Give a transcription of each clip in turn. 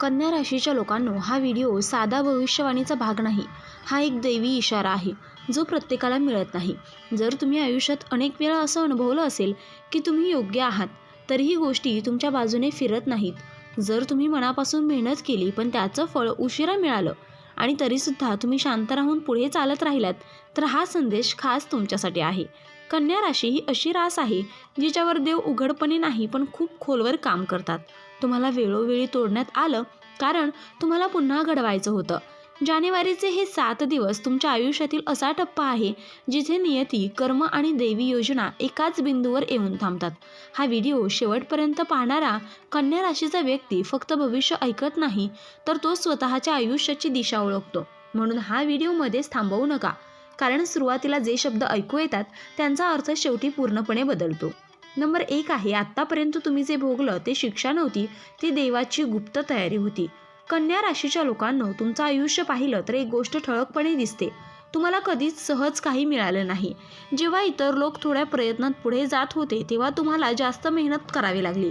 कन्या राशीच्या लोकांनो हा व्हिडिओ साधा भविष्यवाणीचा भाग नाही. हा एक दैवी इशारा आहे जो प्रत्येकाला मिळत नाही. जर तुम्ही आयुष्यात अनेक वेळा असं अनुभवलं असेल की तुम्ही योग्य आहात तरीही गोष्टी तुमच्या बाजूने फिरत नाहीत. जर तुम्ही मनापासून मेहनत केली पण त्याचं फळ उशिरा मिळालं आणि तरीसुद्धा तुम्ही शांत राहून पुढे चालत राहिलात तर हा संदेश खास तुमच्यासाठी आहे. कन्या राशी ही अशी रास आहे जिच्यावर देव उघडपणे नाही पण खूप खोलवर काम करतात. तुम्हाला वेळोवेळी तोडण्यात आलं कारण तुम्हाला पुन्हा घडवायचं होतं. जानेवारीचे हे सात दिवस तुमच्या आयुष्यातील असा टप्पा आहे जिथे नियती कर्म आणि देवी योजना एकाच बिंदूवर येऊन थांबतात. हा व्हिडिओ शेवटपर्यंत पाहणारा कन्या राशीचा व्यक्ती फक्त भविष्य ऐकत नाही तर तो स्वतःच्या आयुष्याची दिशा ओळखतो. म्हणून हा व्हिडिओ मध्येच थांबवू नका कारण सुरुवातीला जे शब्द ऐकू येतात त्यांचा अर्थ शेवटी पूर्णपणे बदलतो. नंबर एक आहे आत्तापर्यंत तुम्ही जे भोगलं ते शिक्षा नव्हती ती देवाची गुप्त तयारी होती. कन्या राशीच्या लोकांना तुमचं आयुष्य पाहिलं तर एक गोष्ट ठळकपणे दिसते. तुम्हाला कधीच सहज काही मिळालं नाही. जेव्हा इतर लोक थोड्या प्रयत्नात पुढे जात होते तेव्हा तुम्हाला जास्त मेहनत करावी लागली.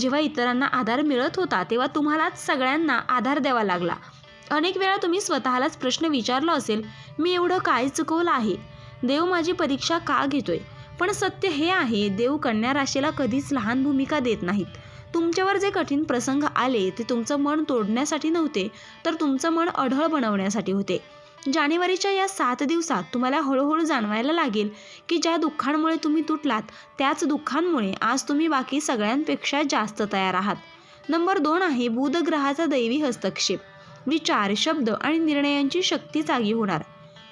जेव्हा इतरांना आधार मिळत होता तेव्हा तुम्हालाच सगळ्यांना आधार द्यावा लागला. अनेक वेळा तुम्ही स्वतःलाच प्रश्न विचारला असेल मी एवढं काय चुकवलं आहे? देव माझी परीक्षा का घेतोय? पण सत्य हे आहे देव कन्या राशीला कधीच लहान भूमिका देत नाहीत. तुमच्यावर जे कठीण प्रसंग आले ते तुमचं मन तोडण्यासाठी नव्हते तर तुमचं मन अढळ बनवण्यासाठी होते. जानेवारीच्या या सात दिवसात तुम्हाला हळूहळू जाणवायला लागेल की ज्या दुःखांमुळे तुम्ही तुटलात त्याच दुःखांमुळे आज तुम्ही बाकी सगळ्यांपेक्षा जास्त तयार आहात. नंबर दोन आहे बुध ग्रहाचा दैवी हस्तक्षेप. विचार शब्द आणि निर्णयांची शक्ती जागी होणार.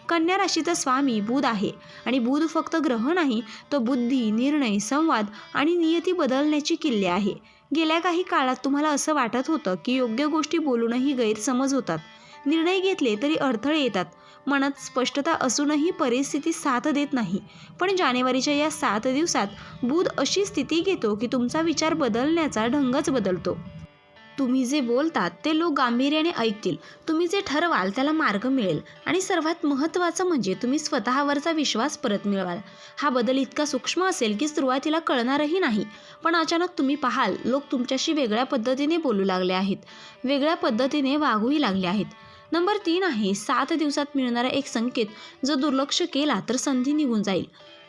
कन्या राशीचा स्वामी बुध आहे आणि बुध फक्त ग्रह नाही तो बुद्धी निर्णय संवाद आणि नियती बदलण्याची किल्ले आहे. गेल्या काही काळात तुम्हाला असं वाटत होतं की योग्य गोष्टी बोलूनही गैरसमज होतात. निर्णय घेतले तरी अडथळे येतात. मनात स्पष्टता असूनही परिस्थिती साथ देत नाही. पण जानेवारीच्या या सात दिवसात बुध अशी स्थिती घेतो की तुमचा विचार बदलण्याचा ढंगच बदलतो. तुम्ही जे बोलतात ते लोक गांभीर्याने ऐकतील. तुम्ही जे ठरवाल त्याला मार्ग मिळेल. आणि सर्वात महत्त्वाचं म्हणजे तुम्ही स्वतःवरचा विश्वास परत मिळवाल. हा बदल इतका सूक्ष्म असेल की सुरुवातीला कळणारही नाही. पण अचानक तुम्ही पाहाल लोक तुमच्याशी वेगळ्या पद्धतीने बोलू लागले आहेत. वेगळ्या पद्धतीने वागूही लागले आहेत. नंबर तीन आहे सात दिवसात मिळणारा एक संकेत जो दुर्लक्ष केला तर संधी निघून जाईल.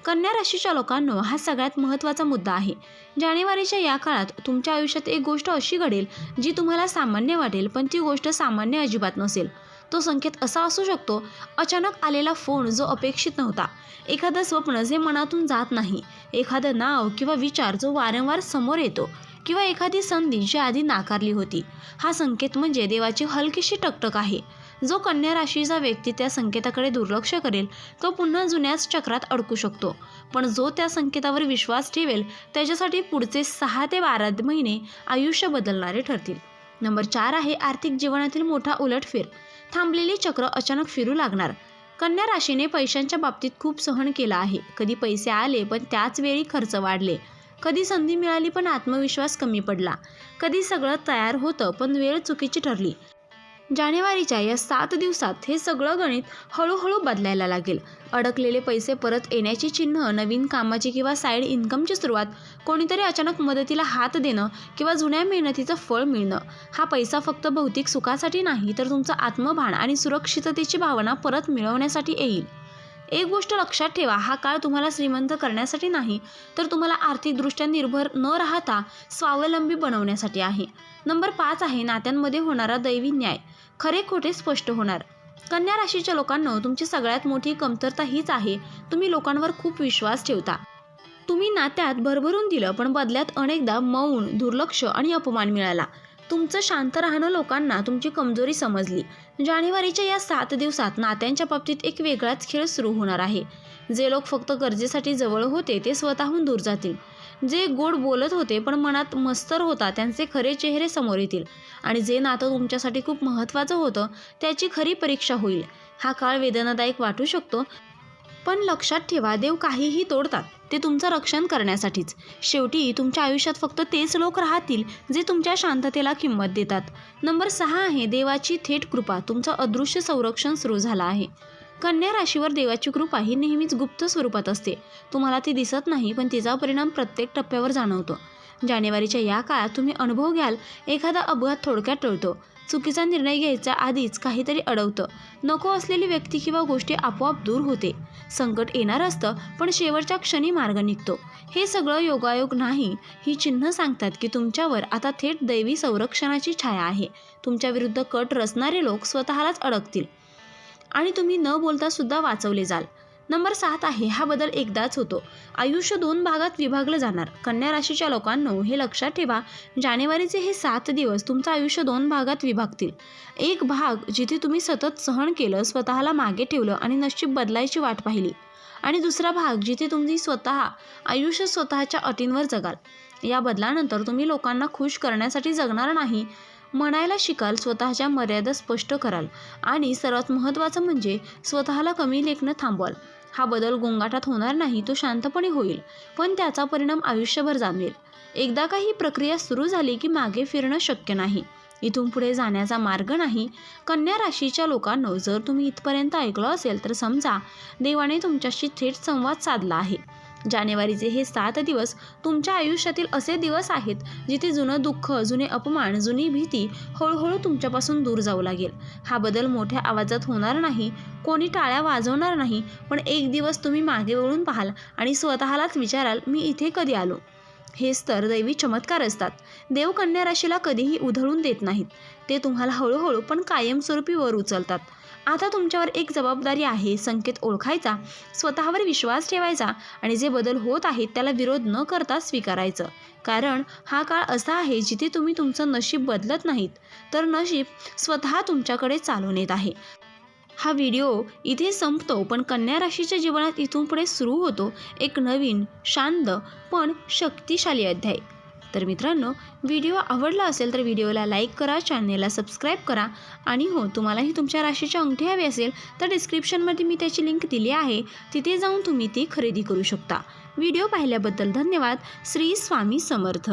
कन्या राशीच्या लोकांनो हा सगळ्यात महत्त्वाचा मुद्दा आहे. जानेवारीच्या या काळात तुमच्या आयुष्यात एक गोष्ट अशी घडेल जी तुम्हाला सामान्य वाटेल पण ती गोष्ट सामान्य अजिबात नसेल. तो संकेत असा असू शकतो अचानक आलेला फोन जो अपेक्षित नव्हता. एखादं स्वप्न जे मनातून जात नाही एखादं नाव किंवा विचार जो वारंवार समोर येतो किंवा एखादी संधी जी आधी नाकारली होती. हा संकेत म्हणजे देवाची हलकीशी टकटक आहे. जो कन्या राशीचा व्यक्ती त्या संकेताकडे दुर्लक्ष करेल तो पुन्हा जुन्याच चक्रात अडकू शकतो. पण जो त्या संकेतावर विश्वास ठेवेल त्याच्यासाठी पुढचे सहा ते बारा महिने आयुष्य बदलणारे ठरतील. नंबर चार आहे आर्थिक जीवनातील मोठा उलटफेर. थांबलेली चक्र अचानक फिरू लागणार. कन्या राशीने पैशांच्या बाबतीत खूप सहन केला आहे. कधी पैसे आले पण त्याच वेळी खर्च वाढले. कधी संधी मिळाली पण आत्मविश्वास कमी पडला. कधी सगळं तयार होतं पण वेळ चुकीची ठरली. जानेवारीच्या या सात दिवसात हे सगळं गणित हळूहळू बदलायला लागेल. अडकलेले पैसे परत येण्याची चिन्ह नवीन कामाची किंवा साईड इन्कमची सुरुवात कोणीतरी अचानक मदतीला हात देणं किंवा जुन्या मेहनतीचं फळ मिळणं. हा पैसा फक्त भौतिक सुखासाठी नाही तर तुमचं आत्मभान आणि सुरक्षिततेची भावना परत मिळवण्यासाठी येईल. एक गोष्ट लक्षात ठेवा हा काळ तुम्हाला श्रीमंत करण्यासाठी नाही तर तुम्हाला आर्थिकदृष्ट्या निर्भर न राहता स्वावलंबी बनवण्यासाठी आहे. नंबर पाच आहे नात्यांमध्ये होणारा दैवी न्याय. खरे खोटे स्पष्ट होणार. कन्या राशीच्या लोकांना तुमची सगळ्यात मोठी कमतरता हीच आहे तुम्ही लोकांवर खूप विश्वास ठेवता. तुम्ही नात्यात भरभरून दिलं पण बदल्यात अनेकदा मौन दुर्लक्ष आणि अपमान मिळाला. तुमचं शांत राहणं लोकांना तुमची कमजोरी समजली. जानेवारीच्या या सात दिवसात नात्यांच्या बाबतीत एक वेगळाच खेळ सुरू होणार आहे. जे लोक फक्त गरजेसाठी जवळ होते ते स्वतःहून दूर जातील. जे गोड बोलत होते पण मनात मस्तर होता त्यांचे खरे चेहरे समोर येतील. आणि जे नातं तुमच्यासाठी खूप महत्त्वाचं होतं त्याची खरी परीक्षा होईल. हा काळ वेदनादायक वाटू शकतो पण लक्षात ठेवा देव काहीही तोडतात ते तुमचं रक्षण करण्यासाठीच. शेवटी तुमच्या आयुष्यात फक्त तेच लोक राहतील जे तुमच्या शांततेला किंमत देतात. नंबर सहा आहे देवाची थेट कृपा तुमचं अदृश्य संरक्षण सुरू झालं आहे. कन्या राशीवर देवाची कृपा ही नेहमीच गुप्त स्वरूपात असते. तुम्हाला ती दिसत नाही पण तिचा परिणाम प्रत्येक टप्प्यावर जाणवतो. जानेवारीच्या या काळात तुम्ही अनुभव घ्याल एखादा अपघात थोडक्यात टळतो. चुकीचा निर्णय घ्यायचा आधीच काहीतरी अडवतं. नको असलेली व्यक्ती किंवा गोष्टी आपोआप दूर होते. संकट येणार असतं पण शेवटच्या क्षणी मार्ग निघतो. हे सगळं योगायोग नाही. ही चिन्ह सांगतात की तुमच्यावर आता थेट दैवी संरक्षणाची छाया आहे. तुमच्या विरुद्ध कट रचणारे लोक स्वतःलाच अडकतील. आणि तुम्ही न बोलता सुद्धा वाचवले जाल. नंबर सात आहे हा बदल एकदाच होतो. आयुष्य दोन भागात विभागलं जाणार. कन्या राशीच्या लोकांनो हे लक्षात ठेवा जानेवारीचे हे सात दिवस तुमचं आयुष्य दोन भागात विभागतील. एक भाग जिथे तुम्ही सतत सहन केलं स्वतःला मागे ठेवलं आणि नशीब बदलायची वाट पाहिली. आणि दुसरा भाग जिथे तुम्ही स्वतः आयुष्य स्वतःच्या अटींवर जगाल. या बदलानंतर तुम्ही लोकांना खुश करण्यासाठी जगणार नाही. म्हणायला शिकाल स्वतःच्या मर्यादा स्पष्ट कराल. आणि सर्वात महत्त्वाचं म्हणजे स्वतःला कमी लेखणं थांबवाल. हा बदल गोंगाटात होणार नाही तो शांतपणे होईल. पण त्याचा परिणाम आयुष्यभर जाणवेल. एकदा का ही प्रक्रिया सुरू झाली की मागे फिरणं शक्य नाही. इथून पुढे जाण्याचा मार्ग नाही. कन्या राशीच्या लोकांनो जर तुम्ही इथपर्यंत ऐकलं असेल तर समजा देवाने तुमच्याशी थेट संवाद साधला आहे. जानेवारीचे हे सात दिवस तुमच्या आयुष्यातील असे दिवस आहेत जिथे जुनं दुःख जुने अपमान जुनी भीती हळूहळू तुमच्यापासून दूर जाऊ लागेल. हा बदल मोठ्या आवाजात होणार नाही कोणी टाळ्या वाजवणार नाही पण एक दिवस तुम्ही मागे वळून पाहाल आणि स्वतःलाच विचाराल मी इथे कधी आलो? हेच तर दैवी चमत्कार असतात. देव कन्या राशीला कधीही उधळून देत नाहीत. ते तुम्हाला हळूहळू पण कायमस्वरूपी वर उचलतात. आता तुमच्यावर एक जबाबदारी आहे संकेत ओळखायचा स्वतःवर विश्वास ठेवायचा आणि जे बदल होत आहेत त्याला विरोध न करता स्वीकारायचं. कारण हा काळ असा आहे जिथे तुम्ही तुमचं नशीब बदलत नाहीत. तर नशीब स्वतः तुमच्याकडे चालून येत आहे. हा व्हिडिओ इथे संपतो पण कन्या राशीच्या जीवनात इथून पुढे सुरू होतो एक नवीन शांत पण शक्तिशाली अध्याय. तर मित्रांनो व्हिडिओ आवडला असेल तर व्हिडिओला लाईक करा चॅनेलला सबस्क्राईब करा. आणि हो तुम्हालाही तुमच्या राशीची अंगठी हवी असेल तर डिस्क्रिप्शनमध्ये मी त्याची लिंक दिली आहे. तिथे जाऊन तुम्ही ती खरेदी करू शकता. व्हिडिओ पाहिल्याबद्दल धन्यवाद. श्री स्वामी समर्थ.